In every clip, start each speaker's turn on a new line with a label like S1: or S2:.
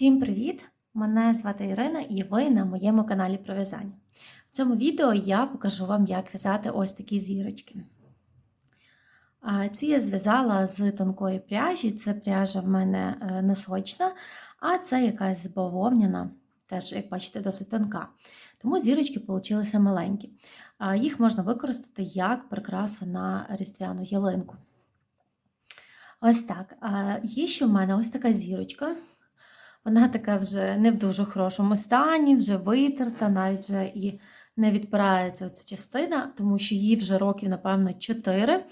S1: Всім привіт! Мене звати Ірина і ви на моєму каналі про в'язання. В цьому відео я покажу вам, як в'язати ось такі зірочки. Ці я зв'язала з тонкої пряжі, це пряжа в мене е, носочна, а це якась бавовняна, теж, як бачите, досить тонка. Тому зірочки получилися маленькі. Їх можна використати як прикрасу на різдвяну ялинку. Ось так. Є ще в мене ось така зірочка. Вона така вже не в дуже хорошому стані, вже витерта, навіть вже і не відпирається ця частина, тому що їй вже років, напевно, 4.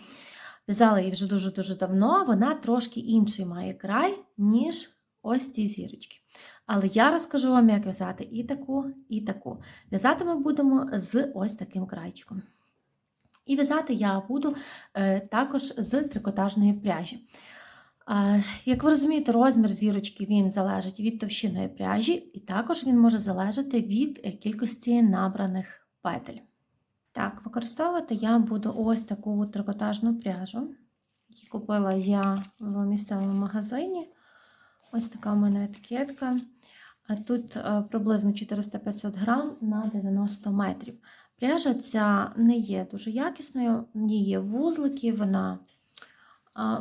S1: В'язала її вже дуже-дуже давно, вона трошки інший має край, ніж ось ці зірочки. Але я розкажу вам, як в'язати і таку, і таку. В'язати ми будемо з ось таким крайчиком. І в'язати я буду е, також з трикотажної пряжі. Як ви розумієте, розмір зірочки він залежить від товщини пряжі, і також він може залежати від е, кількості набраних петель. Так, використовувати я буду ось таку трикотажну пряжу. Її купила я в місцевому магазині. Ось така в мене етикетка. Тут е, приблизно 400-500 грам на 90 метрів. Пряжа ця не є дуже якісною, в ній є вузлики, вона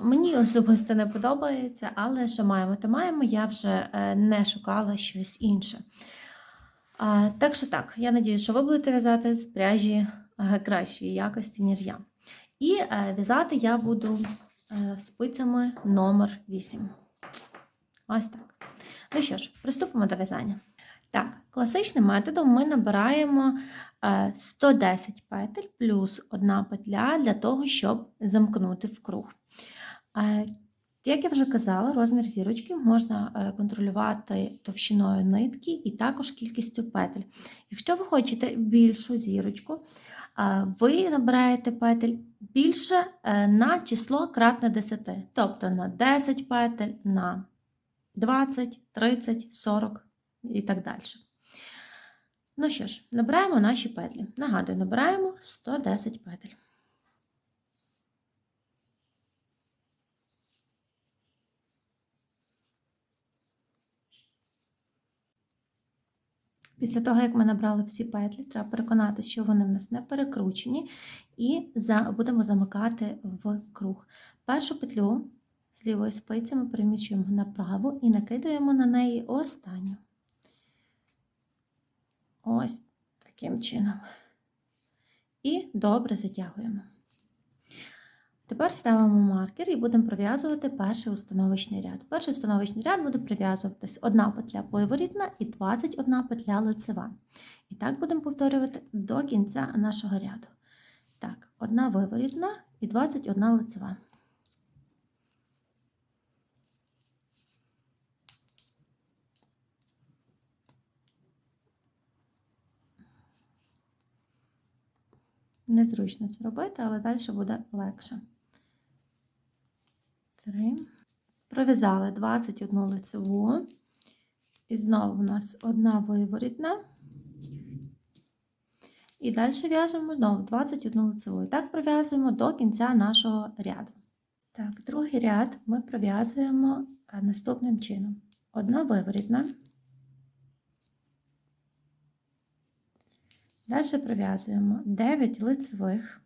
S1: Мені особисто не подобається, але що маємо, то маємо, я вже е, не шукала щось інше. Так що так, я надію, що ви будете в'язати з пряжі е, кращої якості, ніж я. І е, в'язати я буду спицями номер 8 Ось так. Ну що ж, приступимо до в'язання. Так, класичним методом ми набираємо 110 петель плюс одна петля для того, щоб замкнути в круг. Як я вже казала, розмір зірочки можна е, контролювати товщиною нитки і також кількістю петель. Якщо ви хочете більшу зірочку, ви набираєте петель більше е, на число кратне 10, тобто на 10 петель, на 20, 30, 40 і так далі. Ну що ж, набираємо наші петлі. Нагадую, набираємо 110 петель. Після того, як ми набрали всі петлі, треба переконатися, що вони в нас не перекручені, і будемо замикати в круг. Першу петлю з лівої спиці ми переміщуємо на праву і накидуємо на неї останню. Ось таким чином. І добре затягуємо. Тепер ставимо маркер і будемо пров'язувати перший установочний ряд. Перший установочний ряд буде прив'язуватись одна петля виворітна і 21 петля лицева. І так будемо повторювати до кінця нашого ряду. Так, одна виворітна і 21 лицева. Незручно це робити, але далі буде легше. 3. Пров'язали 21 лицеву. І знову у нас одна виворітна. І далі в'яжемо знову 21 лицеву. І так пров'язуємо до кінця нашого ряду. Так, другий ряд ми пров'язуємо наступним чином: одна виворітна. Далі пров'язуємо 9 лицевих.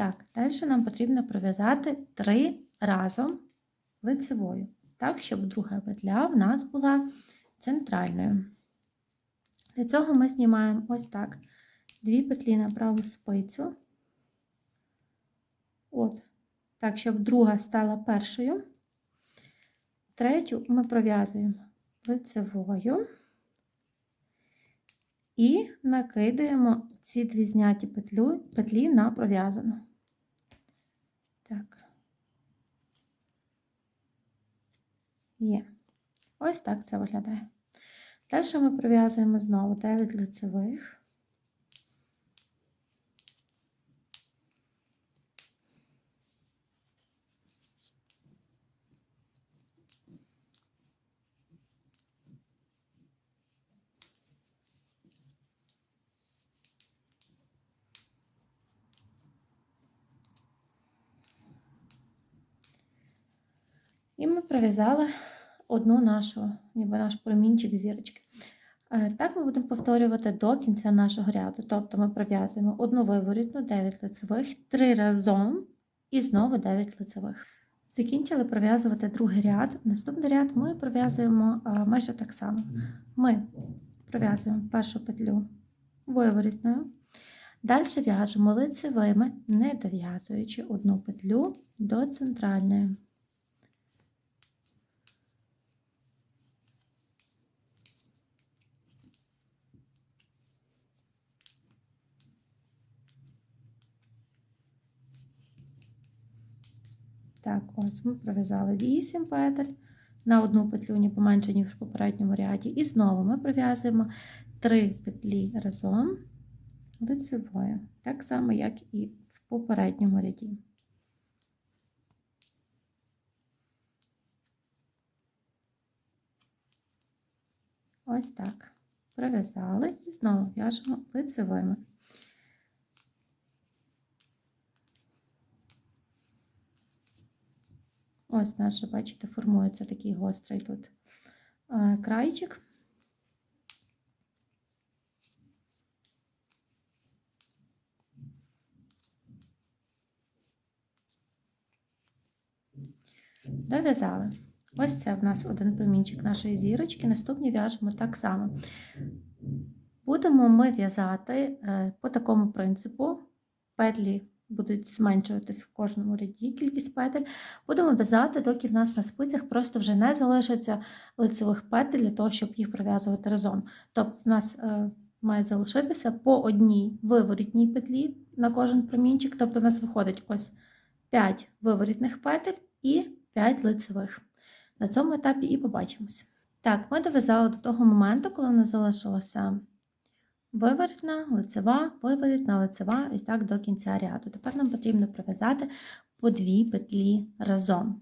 S1: Так, далі нам потрібно пров'язати три разом лицевою, так, щоб друга петля в нас була центральною. Для цього ми знімаємо ось так дві петлі на праву спицю. От, так, щоб друга стала першою. Третю ми пров'язуємо лицевою і накидаємо ці дві зняті петлі на пров'язану. Так. Є. Ось так це виглядає. Далі ми пров'язуємо знову 9 лицевих. І ми пров'язали одну нашу, ніби наш промінчик зірочки. Е, Так ми будемо повторювати до кінця нашого ряду. Тобто ми пров'язуємо одну виворітну, 9 лицевих, 3 разом і знову 9 лицевих. Закінчили пров'язувати другий ряд. Наступний ряд ми пров'язуємо майже так само. Ми пров'язуємо першу петлю виворітною. Далі в'яжемо лицевими, не дов'язуючи одну петлю до центральної. Так, ось ми пров'язали 8 петель на одну петлю, не поменше, ніж в попередньому ряді. І знову ми пров'язуємо 3 петлі разом лицевою, так само, як і в попередньому ряді. Ось так. Пров'язали і знову в'яжемо лицевими. Ось наш, бачите, формується такий гострий тут крайчик. Дов'язали. Ось це в нас один промінчик нашої зірочки. Наступні в'яжемо так само. Будемо ми в'язати е, по такому принципу. Петлі будуть зменшуватись в кожному ряді кількість петель. Будемо в'язати, доки в нас на спицях просто вже не залишиться лицевих петель для того, щоб їх пров'язувати разом. Тобто, в нас е, має залишитися по одній виворітній петлі на кожен промінчик. Тобто, у нас виходить ось 5 виворітних петель і 5 лицевих. На цьому етапі і побачимося. Так, ми дов'язали до того моменту, коли в нас залишилося виворітна, лицева, виворітна, лицева і так до кінця ряду. Тепер нам потрібно пров'язати по дві петлі разом.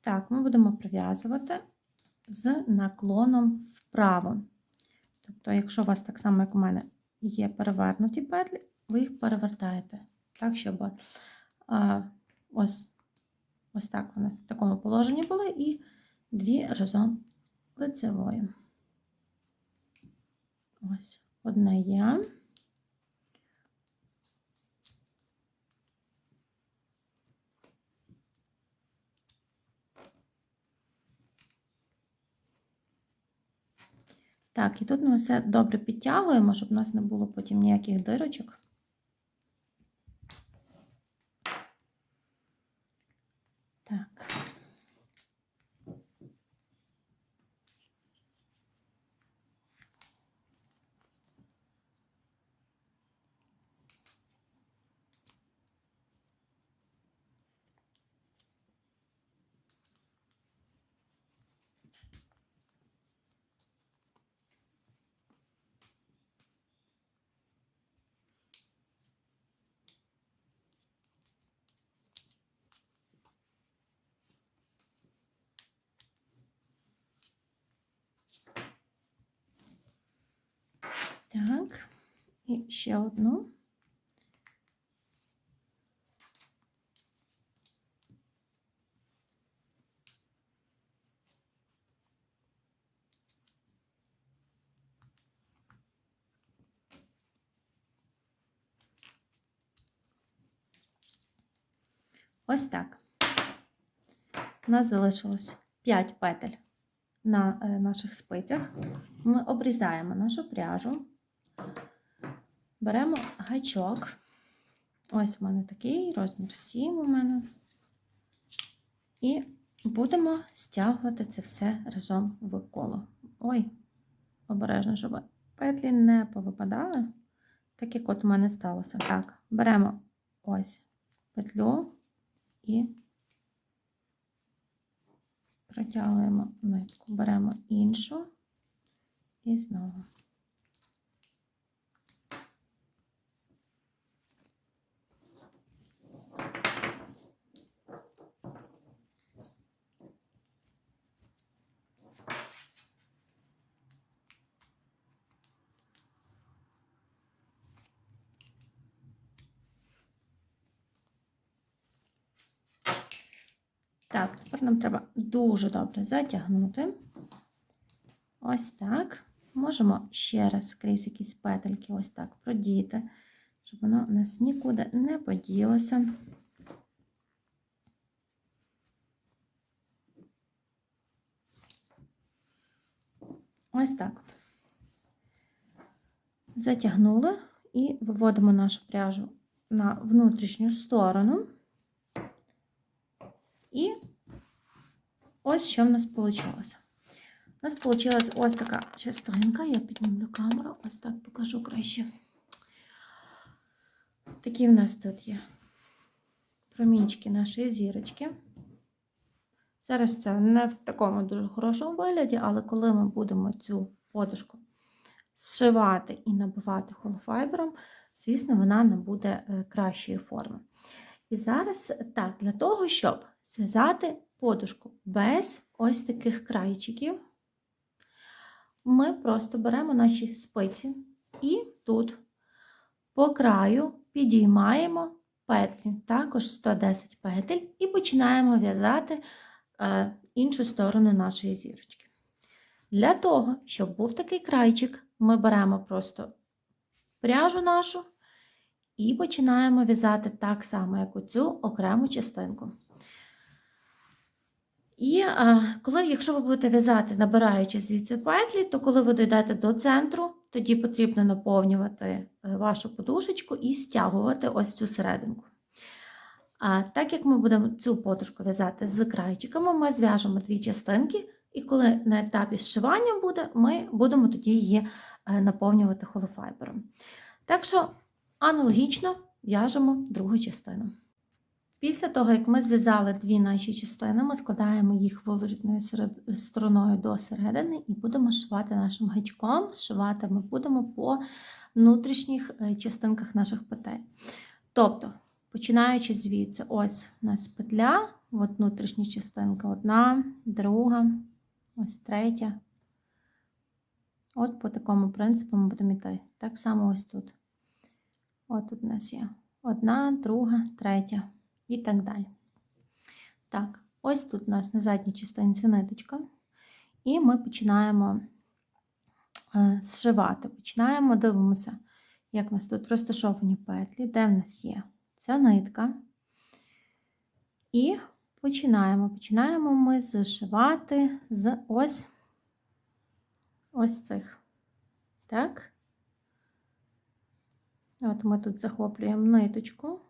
S1: Так, ми будемо пров'язувати з наклоном вправо. Тобто, якщо у вас так само, як у мене, є перевернуті петлі, ви їх перевертаєте. Так, щоб а, ось ось так вони в такому положенні були, і дві разом лицевою. Ось, одна є. Так, і тут ми все добре підтягуємо, щоб у нас не було потім ніяких дирочок. Так. Так, і ще одну. Ось так. У нас залишилось 5 петель на е, наших спицях. Ми обрізаємо нашу пряжу, беремо гачок. Ось у мене такий розмір 7 у мене. І будемо стягувати це все разом в коло. Ой, обережно, щоб петлі не повипадали, так як от у мене сталося. Так, беремо ось петлю і протягуємо нитку, беремо іншу і знову. Так, тепер нам треба дуже добре затягнути. Ось так. Можемо ще раз крізь якісь петельки ось так продіти, щоб воно у нас нікуди не поділося. Ось так. Затягнули і виводимо нашу пряжу на внутрішню сторону. І ось що в нас вийшло. У нас вийшла ось така частинка. Я піднімлю камеру, ось так покажу краще. Такі в нас тут є промінчики нашої зірочки. Зараз це не в такому дуже хорошому вигляді, але коли ми будемо цю подушку зшивати і набивати холофайбером, звісно, вона набуде е, кращої форми. І зараз так, для того, щоб зв'язати подушку без ось таких крайчиків, ми просто беремо наші спиці і тут по краю підіймаємо петлі, також 110 петель, і починаємо в'язати е, іншу сторону нашої зірочки. Для того, щоб був такий крайчик, ми беремо просто пряжу нашу і починаємо в'язати так само, як оцю окрему частинку. І коли, якщо ви будете в'язати, набираючи звідси петлі, то коли ви дійдете до центру, тоді потрібно наповнювати е, вашу подушечку і стягувати ось цю серединку. А так як ми будемо цю подушку в'язати з крайчиками, ми зв'яжемо дві частинки, і коли на етапі зшивання буде, ми будемо тоді її е, наповнювати холофайбером. Так що аналогічно в'яжемо другу частину. Після того, як ми зв'язали дві наші частини, ми складаємо їх виворітною стороною до середини і будемо шивати нашим гачком. Шивати ми будемо по внутрішніх е, частинках наших петель. Тобто, починаючи звідси, ось у нас петля, от внутрішня частинка, одна, друга, ось третя. От по такому принципу ми будемо йти. Так само ось тут. От тут у нас є одна, друга, третя і так далі. Так, ось тут у нас на задній частинці ниточка, і ми починаємо е, зшивати. Починаємо, дивимося, як у нас тут розташовані петлі, де в нас є ця нитка. І починаємо. Починаємо ми зшивати з ось ось цих. Так. От ми тут захоплюємо ниточку.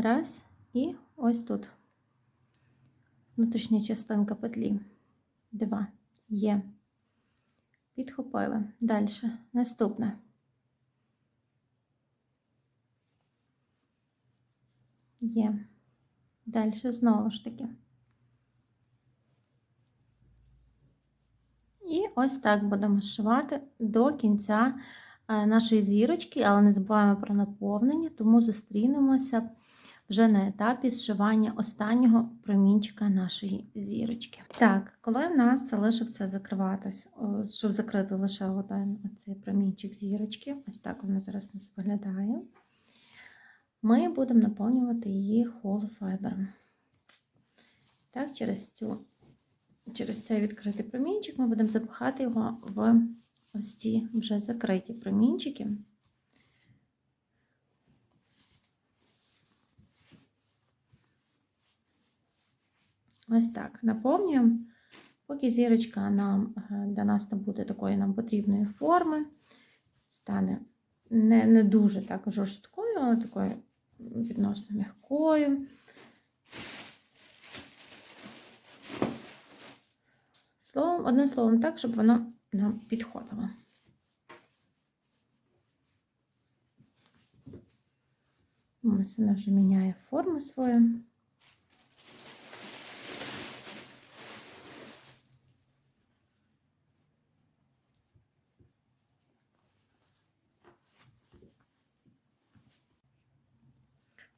S1: Раз, і ось тут. Внутрішня частинка петлі. Два. Є. Підхопили. Далі. Наступне. Є. Далі знову ж таки. І ось так будемо шивати до кінця е, нашої зірочки, але не забуваємо про наповнення, тому зустрінемося вже на етапі зшивання останнього промінчика нашої зірочки. Так, коли в нас залишився закриватись, щоб закрити лише один цей промінчик зірочки, ось так вона зараз у нас виглядає, ми будемо наповнювати її холофайбером. Так, через цю через цей відкритий промінчик ми будемо запихати його в ось ці вже закриті промінчики. Ось так наповнюємо, поки зірочка нам, е, для нас не буде такої нам потрібної форми, стане не, не дуже так жорсткою, але такою відносно м'якою. Словом, одним словом, так, щоб воно нам підходило. Ось вона вже міняє форму свою.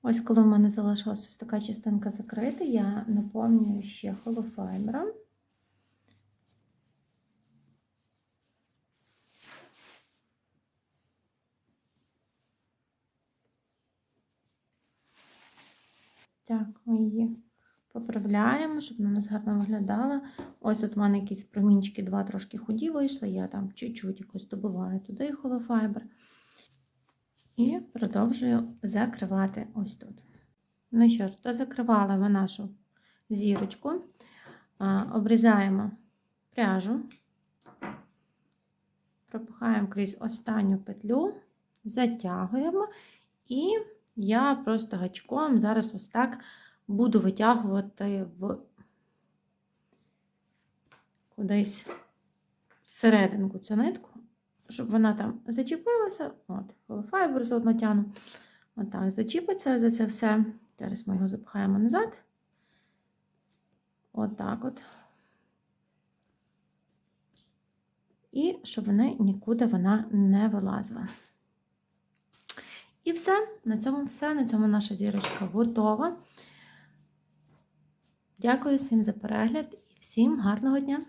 S1: Ось, коли в мене залишилася така частинка закрита, я наповнюю ще холофайбером. Так, ми її Поправляємо, щоб вона у гарно виглядала. Ось тут в мене якісь промінчики, два трошки худі вийшли. Я там чуть-чуть якось добиваю туди холофайбер. І продовжую закривати ось тут. Ну що ж, то закривала ми нашу зірочку. Обрізаємо пряжу, пропихаємо крізь останню петлю, затягуємо, і я просто гачком зараз ось так буду витягувати в кудись всерединку цю нитку, щоб вона там зачепилася. От, холофайбер заодно тяну. От так зачіпиться за це все. Зараз ми його запихаємо назад. Отак от. І щоб вони нікуди вона не вилазила. І все, на цьому все. На цьому наша зірочка готова. Дякую всім за перегляд і всім гарного дня!